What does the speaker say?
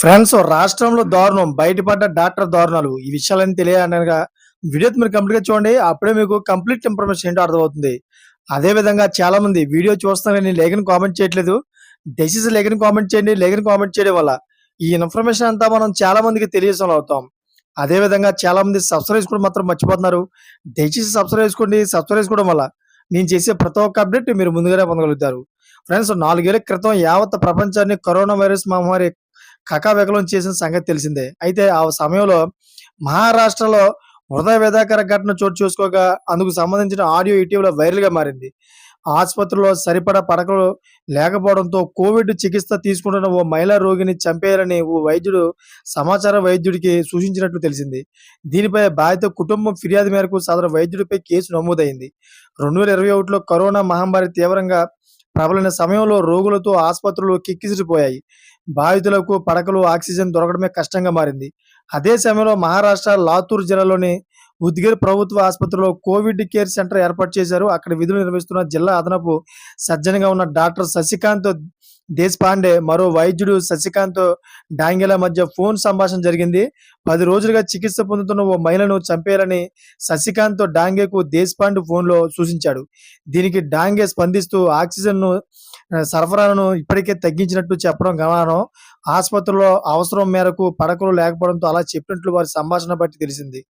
Friends రాష్ట్రంలో దారుణం బయటపడ్డ డాక్టర్ దారుణాలు. ఈ విషయాలన్నీ తెలియాలనగా వీడియో మీరు కంప్లీట్గా చూడండి. అప్పుడే మీకు కంప్లీట్ ఇన్ఫర్మేషన్ ఏంటో అర్థమవుతుంది. అదే విధంగా చాలా మంది వీడియో చూస్తానని లేఖని కామెంట్ చేయట్లేదు. దయచేసి లేఖని కామెంట్ చేయండి. లేఖని కామెంట్ చేయడం వల్ల ఈ ఇన్ఫర్మేషన్ అంతా మనం చాలా మందికి తెలియజేసం అవుతాం. అదే విధంగా చాలా మంది సబ్స్క్రైబ్ చేసుకోవడం మాత్రం మర్చిపోతున్నారు. దయచేసి సబ్స్క్రైబ్ చేసుకోండి. సబ్స్క్రైబ్ చేసుకోవడం వల్ల నేను చేసే ప్రతి ఒక్క అప్డేట్ మీరు ముందుగానే పొందగలుగుతారు. ఫ్రెండ్స్ నాలుగేళ్ళ క్రితం యావత్ ప్రపంచాన్ని కరోనా వైరస్ మహమ్మారి కకాబెకలం చేసిన సంగతి తెలిసిందే. అయితే ఆ సమయంలో మహారాష్ట్రలో హృదయ వేదాకర ఘటన చోటు చూసుకోగా అందుకు సంబంధించిన ఆడియో ఇటీవల వైరల్గా మారింది. ఆసుపత్రిలో సరిపడా పడకలు లేకపోవడంతో కోవిడ్ చికిత్స తీసుకుంటున్న ఓ మహిళా రోగిని చంపేయాలని ఓ వైద్యుడు సమాచార వైద్యుడికి సూచించినట్లు తెలిసింది. దీనిపై బాధిత కుటుంబం ఫిర్యాదు మేరకు సదరు వైద్యుడిపై కేసు నమోదైంది. రెండు వేల ఇరవై ఒకటిలో కరోనా మహమ్మారి తీవ్రంగా ప్రబలిన సమయంలో రోగులతో ఆసుపత్రులు కిక్కిసిరిపోయాయి బాధితులకు పడకలు ఆక్సిజన్ దొరకడమే కష్టంగా మారింది. అదే సమయంలో మహారాష్ట్ర లాతూర్ జిల్లాలోని ఉద్గిర్ ప్రభుత్వ ఆసుపత్రిలో కోవిడ్ కేర్ సెంటర్ ఏర్పాటు చేశారు. అక్కడ విధులు నిర్వహిస్తున్న జిల్లా అదనపు సజ్జనగా ఉన్న డాక్టర్ శశికాంత్ దేశపాండే మరో వైద్యుడు శశికాంత్ డాంగెల మధ్య ఫోన్ సంభాషణ జరిగింది. పది రోజులుగా చికిత్స పొందుతున్న ఓ మహిళను చంపేయాలని శశికాంత్ డాంగేకు దేశపాండే ఫోన్లో సూచించాడు. దీనికి డాంగే స్పందిస్తూ ఆక్సిజన్ను సరఫరాను ఇప్పటికే తగ్గించినట్టు చెప్పడం గమనం ఆసుపత్రిలో అవసరం మేరకు పడకలు లేకపోవడంతో అలా చెప్పినట్లు వారి సంభాషణ బట్టి తెలిసింది.